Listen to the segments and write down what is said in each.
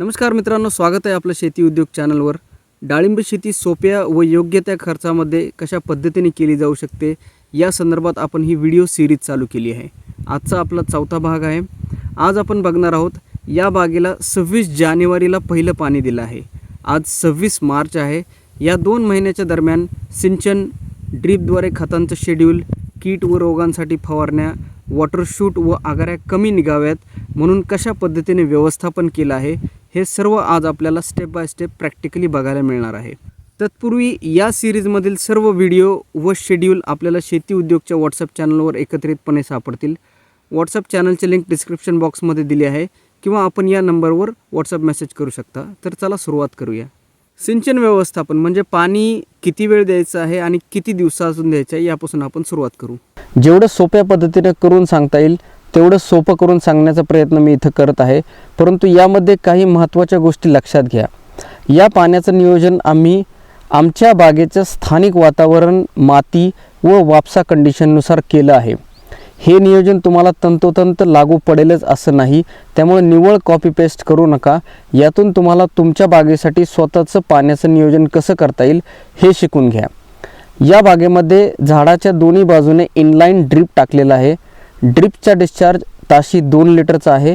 नमस्कार मित्रांनो स्वागत आहे आपलं शेती उद्योग चॅनलवर. डाळिंब शेती सोप्या व योग्य त्या खर्चामध्ये कशा पद्धतीने केली जाऊ शकते या संदर्भात आपण ही व्हिडिओ सिरीज चालू केली आहे. आजचा आपला चौथा भाग आहे. आज आपण बघणार आहोत या बागेला सव्वीस जानेवारीला पहिलं पाणी दिलं आहे. आज सव्वीस मार्च आहे. या दोन महिन्याच्या दरम्यान सिंचन ड्रीपद्वारे खतांचं शेड्यूल कीट व रोगांसाठी फवारण्या वॉटरशूट व आगाऱ्या कमी निघाव्यात म्हणून कशा पद्धतीने व्यवस्थापन केलं आहे हे सर्व आज आपल्याला स्टेप बाय स्टेप प्रॅक्टिकली बघायला मिळणार आहे. तत्पूर्वी या सिरीजमधील सर्व व्हिडिओ व शेड्यूल आपल्याला शेती उद्योगच्या व्हॉट्सअप चॅनलवर एकत्रितपणे सापडतील. व्हॉट्सअप चॅनलचे लिंक डिस्क्रिप्शन बॉक्समध्ये दिली आहे किंवा आपण या नंबरवर व्हॉट्सअप मेसेज करू शकता. तर चला सुरुवात करूया. सिंचन व्यवस्थापन म्हणजे पाणी किती वेळ द्यायचं आहे आणि किती दिवसातून द्यायचं आहे यापासून आपण सुरुवात करू. जेवढं सोप्या पद्धतीने करून सांगता येईल तेवढं सोपं करून सांगण्याचा प्रयत्न मी इथं करत आहे. परंतु यामध्ये काही महत्त्वाच्या गोष्टी लक्षात घ्या. या पाण्याचं नियोजन आम्ही आमच्या बागेचं स्थानिक वातावरण माती व वापसा कंडिशननुसार केलं आहे. हे नियोजन तुम्हाला तंतोतंत लागू पडेलच असं नाही. त्यामुळे निवळ कॉपी पेस्ट करू नका. यातून तुम्हाला तुमच्या बागेसाठी स्वतःचं पाण्याचं नियोजन कसं करता येईल हे शिकून घ्या. या बागेमध्ये झाडाच्या दोन्ही बाजूने इनलाईन ड्रीप टाकलेला आहे. ड्रिपचा डिस्चार्ज ताशी दोन लिटरचा आहे.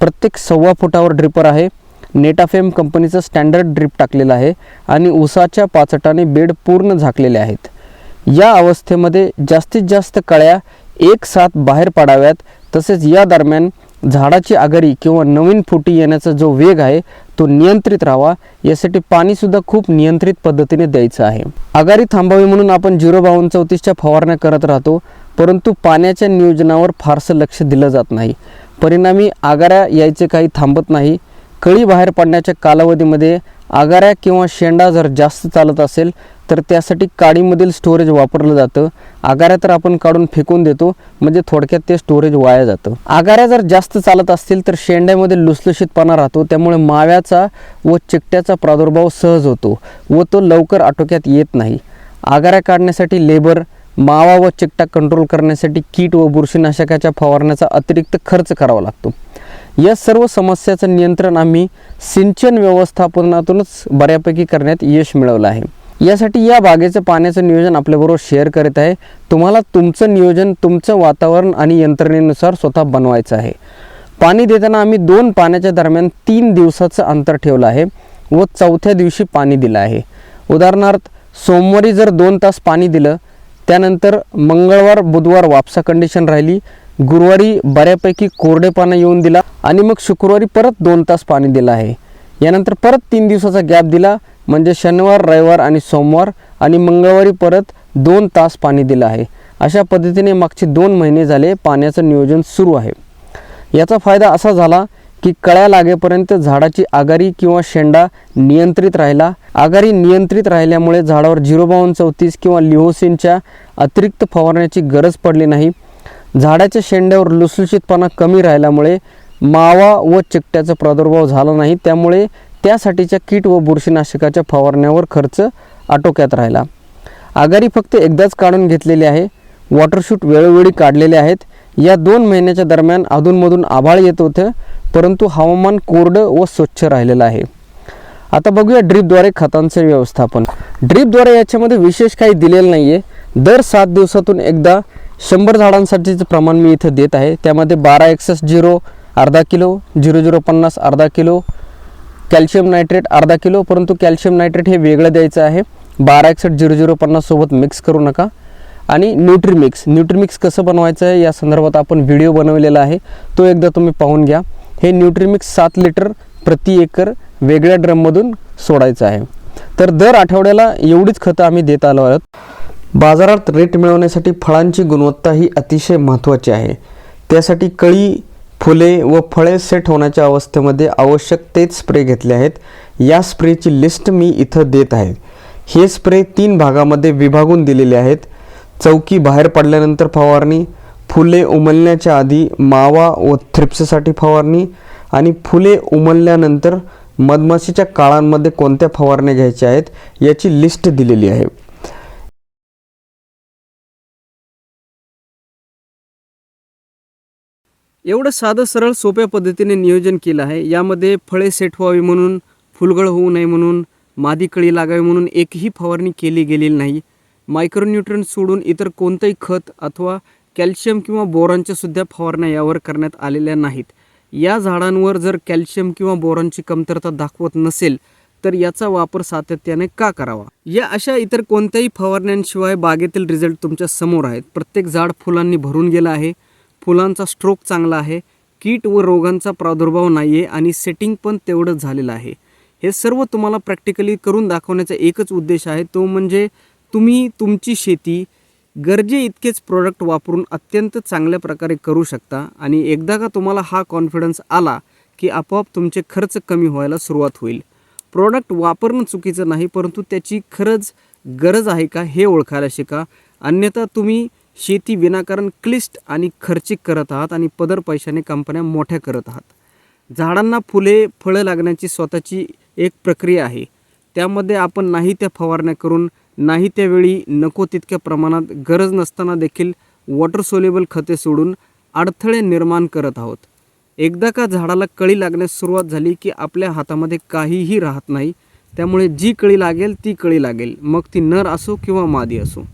प्रत्येक सव्वा फुटावर ड्रिपर आहे. नेटाफेम कंपनीचं स्टँडर्ड ड्रीप टाकलेलं आहे आणि उसाच्या पाचटाने बेड पूर्ण झाकलेले आहेत. या अवस्थेमध्ये जास्तीत जास्त कळ्या एक साथ बाहेर पडाव्यात. तसेच या दरम्यान झाडाची आघाडी किंवा नवीन फुटी येण्याचा जो वेग आहे तो नियंत्रित राहावा. यासाठी पाणीसुद्धा खूप नियंत्रित पद्धतीने द्यायचं आहे. आघाडी थांबावी म्हणून आपण झिरो बावन्न चौतीसच्या फवारण्या करत राहतो. परंतु पाण्याच्या नियोजनावर फारसं लक्ष दिलं जात नाही. परिणामी आगाऱ्या यायचे काही थांबत नाही. कळी बाहेर पडण्याच्या कालावधीमध्ये आगाऱ्या किंवा शेंडा जर जास्त चालत असेल तर त्यासाठी काडीमधील स्टोरेज वापरलं जातं. आगाऱ्या तर आपण काढून फेकून देतो म्हणजे थोडक्यात ते स्टोरेज वाया जातं. आगाऱ्या जर जास्त चालत असतील तर शेंड्यामध्ये लुसलुशीतपणा राहतो त्यामुळे माव्याचा व चिकट्याचा प्रादुर्भाव सहज होतो व तो लवकर आटोक्यात येत नाही. आगाऱ्या काढण्यासाठी लेबर मावा व चिकटा कंट्रोल करण्यासाठी कीट व बुरशीनाशकाच्या फवारण्याचा अतिरिक्त खर्च करावा लागतो. या सर्व समस्याचं नियंत्रण आम्ही सिंचन व्यवस्थापनातूनच बऱ्यापैकी करण्यात यश मिळवलं आहे. यासाठी या बागेचं पाण्याचं नियोजन आपल्याबरोबर शेअर करत आहे. तुम्हाला तुमचं नियोजन तुमचं वातावरण आणि यंत्रणेनुसार स्वतः बनवायचं आहे. पाणी देताना आम्ही दोन पाण्याच्या दरम्यान तीन दिवसाचं अंतर ठेवलं आहे व चौथ्या दिवशी पाणी दिलं आहे. उदाहरणार्थ सोमवारी जर दोन तास पाणी दिलं त्यानंतर मंगळवार बुधवार वापसा कंडिशन राहिली. गुरुवारी बऱ्यापैकी कोरडेपणा येऊन दिला आणि मग शुक्रवारी परत दोन तास पाणी दिलं आहे. यानंतर परत तीन दिवसाचा गॅप दिला म्हणजे शनिवार रविवार आणि सोमवार आणि मंगळवारी परत दोन तास पाणी दिलं आहे. अशा पद्धतीने मागचे दोन महिने झाले पाण्याचं नियोजन सुरू आहे. याचा फायदा असा झाला की कळ्या लागेपर्यंत झाडाची आगारी किंवा शेंडा नियंत्रित राहिला. आगारी नियंत्रित राहिल्यामुळे झाडावर झिरो बावन्न चौतीस किंवा लिओसिनच्या अतिरिक्त फवारण्याची गरज पडली नाही. झाडाच्या शेंड्यावर लुसलुशीतपणा कमी राहिल्यामुळे मावा व चिकट्याचा प्रादुर्भाव झाला नाही. त्यामुळे त्यासाठीच्या कीट व बुरशीनाशकाच्या फवारण्यावर खर्च आटोक्यात राहिला. आगारी फक्त एकदाच काढून घेतलेली आहे. वॉटरशूट वेळोवेळी काढलेले आहेत. या दोन महिन्याच्या दरम्यान अधूनमधून आभाळ येत होतं परंतु हवामान कोरडं व स्वच्छ राहिलेलं आहे. आता बघूया ड्रीपद्वारे खतांचे व्यवस्थापन. ड्रीपद्वारे याच्यामध्ये विशेष काही दिलेलं नाही आहे दर सात दिवसातून एकदा शंभर झाडांसाठीचं प्रमाण मी इथं देत आहे. त्यामध्ये बारा एक्सएस झिरो अर्धा किलो झिरो झिरो पन्नास अर्धा किलो कॅल्शियम नायट्रेट अर्धा किलो परंतु कॅल्शियम नायट्रेट हे वेगळं द्यायचं आहे. बारा एकसष्ट झिरो झिरो पन्नाससोबत मिक्स करू नका. आणि न्यूट्रीमिक्स न्यूट्रीमिक्स कसं बनवायचं आहे? या संदर्भात आपण व्हिडिओ बनवलेला आहे. तो एकदा तुम्ही पाहून घ्या. हे न्यूट्रीमिक्स सात लिटर प्रति एकर वेगळ्या ड्रममधून सोडायचं आहे. तर दर आठवड्याला एवढीच खतं आम्ही देत आलो आहोत. बाजारात रेट मिळवण्यासाठी फळांची गुणवत्ता ही अतिशय महत्त्वाची आहे. त्यासाठी कळी फुले व फळे सेट होण्याच्या अवस्थेमध्ये आवश्यक तेच स्प्रे घेतले आहेत. या स्प्रेची लिस्ट मी इथं देत आहे. हे स्प्रे तीन भागामध्ये विभागून दिलेले आहेत. चौकी बाहेर पडल्यानंतर फवारणी फुले उमलण्याच्या आधी मावा व थ्रिप्ससाठी फवारणी आणि फुले उमलल्यानंतर मधमाशीच्या काळांमध्ये कोणत्या फवारण्या घ्यायच्या आहेत याची लिस्ट दिलेली आहे. एवढं साधं सरळ सोप्या पद्धतीने नियोजन केलं आहे. यामध्ये फळे सेट व्हावी म्हणून फुलगळ होऊ नये म्हणून मादी कळी लागावी म्हणून एकही फवारणी केली गेलेली नाही. मायक्रोन्यूट्रन सोडून इतर कोणतंही खत अथवा कॅल्शियम किंवा बोरॉनच्या सुद्धा फवारण्या यावर करण्यात आलेल्या नाहीत. या झाडांवर जर कॅल्शियम किंवा बोरॉनची कमतरता दाखवत नसेल तर याचा वापर सातत्याने का करावा? या अशा इतर कोणत्याही फवारण्यांशिवाय बागेतील रिझल्ट तुमच्यासमोर आहेत. प्रत्येक झाड फुलांनी भरून गेलं आहे. फुलांचा स्ट्रोक चांगला आहे. कीट व रोगांचा प्रादुर्भाव नाही आहे आणि सेटिंग पण तेवढंच झालेलं आहे. हे सर्व तुम्हाला प्रॅक्टिकली करून दाखवण्याचा एकच उद्देश आहे. तो म्हणजे तुम्ही तुमची शेती गरजे इतकेच प्रोडक्ट वापरून अत्यंत चांगल्या प्रकारे करू शकता आणि एकदा का तुम्हाला हा कॉन्फिडन्स आला की आपोआप तुमचे खर्च कमी व्हायला सुरुवात होईल. प्रोडक्ट वापरणं चुकीचं नाही परंतु त्याची खरंच गरज आहे का हे ओळखायला शिका. अन्यथा तुम्ही शेती विनाकारण क्लिष्ट आणि खर्चिक करत आहात आणि पदर पैशाने कंपन्या मोठ्या करत आहात. झाडांना फुले फळं लागण्याची स्वतःची एक प्रक्रिया आहे. त्यामध्ये आपण नाही त्या फवारण्या करून नाही त्यावेळी नको तितक्या प्रमाणात गरज नसताना देखील वॉटर सोलेबल खते सोडून अडथळे निर्माण करत आहोत. एकदा का झाडाला कळी लागण्यास सुरुवात झाली की आपल्या हातामध्ये काहीही राहत नाही त्यामुळे जी कळी लागेल ती कळी लागेल मग ती नर असो किंवा मादी असो.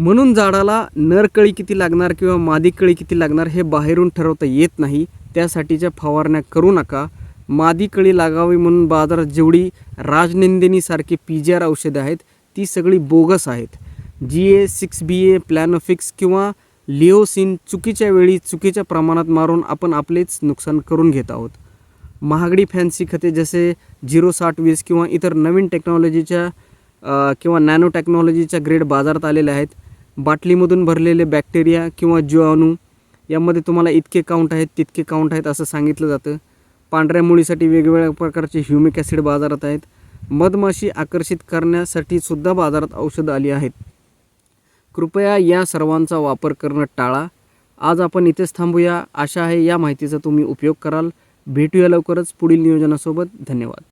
म्हणून झाडाला नरकळी किती लागणार किंवा मादी कळी किती लागणार हे बाहेरून ठरवता येत नाही. त्यासाठीच्या फवारण्या करू नका. मादी कळी लागावी म्हणून बाजारात जेवढी राजनिंदिनीसारखी पी जी आर औषधं आहेत ती सगळी बोगस आहेत. जी ए सिक्स बी ए प्लॅनोफिक्स किंवा लिओसिन चुकीच्या वेळी चुकीच्या प्रमाणात मारून आपण आपलेच नुकसान करून घेत आहोत. महागडी फॅन्सी खते जसे झिरो साठ वीस किंवा इतर नवीन टेक्नॉलॉजीच्या किंवा नॅनो टेक्नॉलॉजीच्या ग्रेड बाजारात आलेल्या आहेत बाटलीमधून भरलेले बॅक्टेरिया किंवा जीवाणू यामध्ये तुम्हाला इतके काउंट आहेत तितके काउंट आहेत असं सांगितलं जातं. पांढऱ्या मुळीसाठी वेगवेगळ्या प्रकारचे ह्युमिक ॲसिड बाजारात आहेत. मधमाशी आकर्षित करण्यासाठी सुद्धा बाजारात औषधं आली आहेत. कृपया या सर्वांचा वापर करणं टाळा. आज आपण इथेच थांबूया. आशा आहे या माहितीचा तुम्ही उपयोग कराल. भेटूया लवकरच पुढील नियोजनासोबत. धन्यवाद.